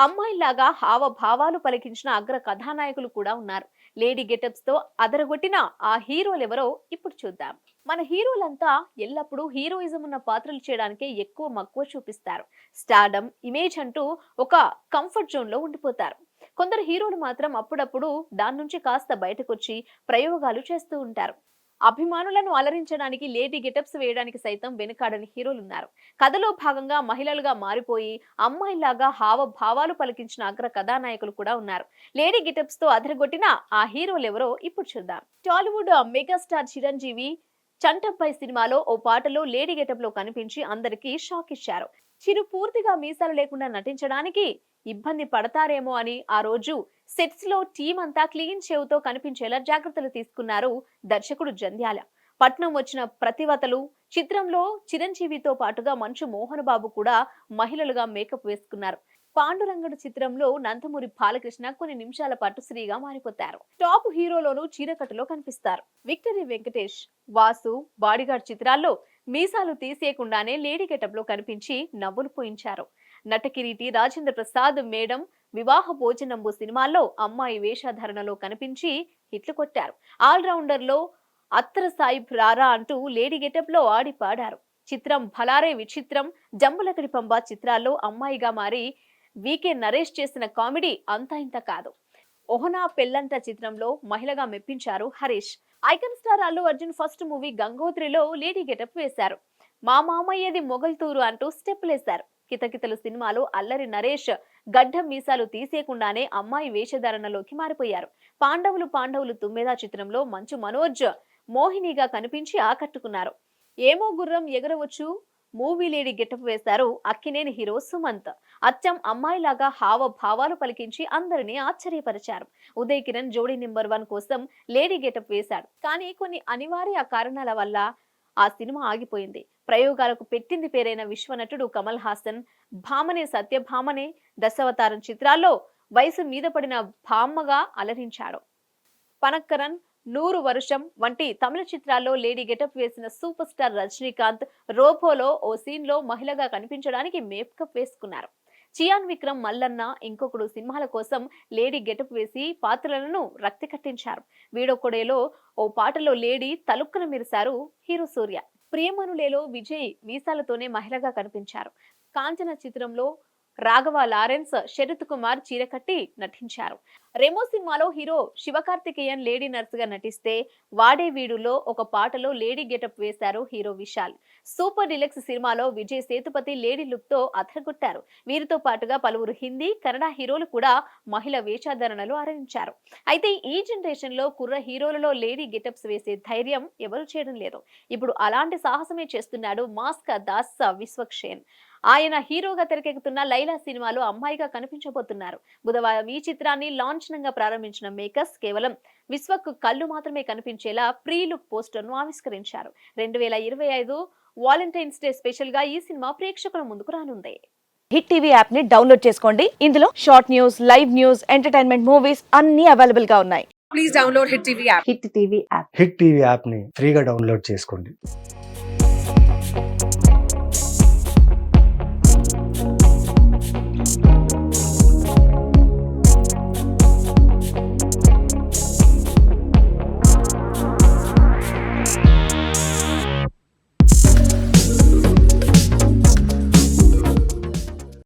అమ్మాయిలాగా హావభావాలు పలికించిన అగ్ర కథానాయకులు కూడా ఉన్నారు. లేడీ గెటప్స్తో అదరగొట్టిన ఆ హీరోలెవరో ఇప్పుడు చూద్దాం. మన హీరోలంతా ఎల్లప్పుడూ హీరోయిజం ఉన్న పాత్రలు చేయడానికే ఎక్కువ మక్కువ చూపిస్తారు. స్టార్డమ్ ఇమేజ్ అంటూ ఒక కంఫర్ట్ జోన్లో ఉండిపోతారు. కొందరు హీరోలు మాత్రం అప్పుడప్పుడు దాని నుంచి కాస్త బయటకొచ్చి ప్రయోగాలు చేస్తూ ఉంటారు. అభిమానులను అలరించడానికి లేడీ గెటప్స్ వేయడానికి సైతం వెనుకాడని హీరోలు ఉన్నారు. కథలో భాగంగా మహిళలుగా మారిపోయి అమ్మాయిలాగా హావభావాలు పలికించిన అగ్ర కథానాయకులు కూడా ఉన్నారు. లేడీ గెటప్స్తో అదరగొట్టిన ఆ హీరోలెవరో ఇప్పుడు చూద్దాం. టాలీవుడ్ మెగాస్టార్ చిరంజీవి చంటబ్బాయి సినిమాలో ఓ పాటలో లేడీ గెటప్లో కనిపించి అందరికీ షాక్ ఇచ్చారు. చిరు పూర్తిగా మీసాలు లేకుండా నటించడానికి ఇబ్బంది పడతారేమో అని ఆ రోజు సెట్స్లో టీం అంతా క్లీన్ చెవుతో కనిపించేలా జాగ్రత్తలు తీసుకున్నారు దర్శకుడు జంధ్యాల. పట్నం వచ్చిన ప్రతివతలు చిత్రంలో చిరంజీవితో పాటుగా మంచు మోహన్ బాబు కూడా మహిళలుగా మేకప్ వేసుకున్నారు. పాండురంగడు చిత్రంలో నందమూరి బాలకృష్ణ కొన్ని నిమిషాల పాటు శ్రీగా మారిపోతారు. టాప్ హీరోలోనూ చీరకట్టులో కనిపిస్తారు. విక్టరీ వెంకటేష్ వాసు బాడీగార్డ్ చిత్రాల్లో మీసాలు తీసేయకుండానే లేడీ గెటప్లో కనిపించి నవ్వులు పోయించారు. నటకిరీటి రాజేంద్ర ప్రసాద్ మేడం వివాహ భోజనంబు సినిమాల్లో అమ్మాయి వేషధారణలో కనిపించి హిట్లు కొట్టారు. ఆల్రౌండర్లో అత్తర సాయిబ్ రారా అంటూ లేడీ గెటప్లో ఆడి పాడారు చిత్రం భలారే విచిత్రం జంబులకడి పంబ చిత్రాల్లో అమ్మాయిగా మారి వికే నరేష్ చేసిన కామెడీ అంతా ఇంత కాదు. ఓహనా పెళ్ళంట చిత్రంలో మహిళగా మెప్పించారు Harish. Icon star Allu Arjun first movie గంగోత్రిలో lady getup వేశారు. మా మామయ్యది మొగల్తూరు అంటూ స్టెప్లేశారు కితకితలు సినిమాలో అల్లరి నరేష్ గడ్డం మీసాలు తీసేయకుండానే అమ్మాయి వేషధారణలోకి మారిపోయారు. పాండవులు పాండవులు తుమ్మెదా చిత్రంలో మంచు మనోజ్ మోహినిగా కనిపించి ఆకట్టుకున్నారు. ఏమో గుర్రం ఎగరవచ్చు మూవీ లేడీ గెటప్ వేశారు అక్కినేని హీరో సుమంత్. అచ్చం అమ్మాయిలాగా హావభావాలు పలికించి అందరినీ ఆశ్చర్యపరిచారు. ఉదయ్ కిరణ్ జోడీ నెంబర్ వన్ కోసం లేడీ గెటప్ వేశాడు. కానీ కొన్ని అనివార్య కారణాల వల్ల ఆ సినిమా ఆగిపోయింది. ప్రయోగాలకు పెట్టింది పేరైన విశ్వనటుడు కమల్ హాసన్ భామనే సత్యభామనే దశావతారం చిత్రాల్లో వయసు మీద పడిన భామగా అలరించాడు. పనక్కరన్ నూరు వర్షం వంటి తమిళ చిత్రాల్లో లేడీ గెటప్ వేసిన సూపర్ స్టార్ రజనీకాంత్ రోబోలో ఓ సీన్లో మహిళగా కనిపించడానికి మేకప్ వేసుకున్నారు. చియాన్ విక్రమ్ మల్లన్న ఇంకొకడు సినిమాల కోసం లేడీ గెటప్ వేసి పాత్రలను రక్తి కట్టించారు. వీడొకడేలో ఓ పాటలో లేడీ తలుక్కున మెరిశారు హీరో సూర్య. ప్రియమనులేలో విజయ్ వీసాలతోనే మహిళగా కనిపించారు. కాంచన చిత్రంలో రాఘవ లారెన్స్ శరత్ కుమార్ చీర కట్టి నటించారు. రెమో సినిమాలో హీరో శివకార్తికేయన్ లేడీ నర్స్గా నటిస్తే వాడే వీడులో ఒక పాటలో లేడీ గెటప్ వేశారు హీరో విశాల్. సూపర్ డిలక్స్ సినిమాలో విజయ్ సేతుపతి లేడీ లుక్తో అదరగొట్టారు వీరితో పాటుగా పలువురు హిందీ కన్నడ హీరోలు కూడా మహిళ వేషాధరణలు ఆరంభించారు అయితే ఈ జనరేషన్లో కుర్ర హీరోలలో లేడీ గెటప్స్ వేసే ధైర్యం ఎవరు చేయడం లేదు. ఇప్పుడు అలాంటి సాహసమే చేస్తున్నాడు మాస్క దాస్ విశ్వక్షేన్ ఆయన హీరోగా తెరకెక్కుతున్న లైలా సినిమాలో అమ్మాయిగా కనిపించబోతున్నారు. బుధవారం ఈ చిత్రాన్ని లాంఛనంగా ప్రారంభించిన మేకర్స్ కేవలం విశ్వకు కళ్ళు మాత్రమే కనిపించేలా ప్రీ లుక్ పోస్టర్ను ఆవిష్కరించారు. రెండు వేల ఇరవై ఐదు వాలంటైన్స్ డే స్పెషల్గా ఈ సినిమా ప్రేక్షకుల ముందుకు రానుంది. హిట్ టీవీ యాప్ని డౌన్లోడ్ చేసుకోండి. ఇందులో short news live news entertainment movies అన్ని అవైలబుల్గా ఉన్నాయి. Please download hit TV app. Hit TV app. Hit TV యాప్ని ఫ్రీగా డౌన్లోడ్ చేసుకోండి.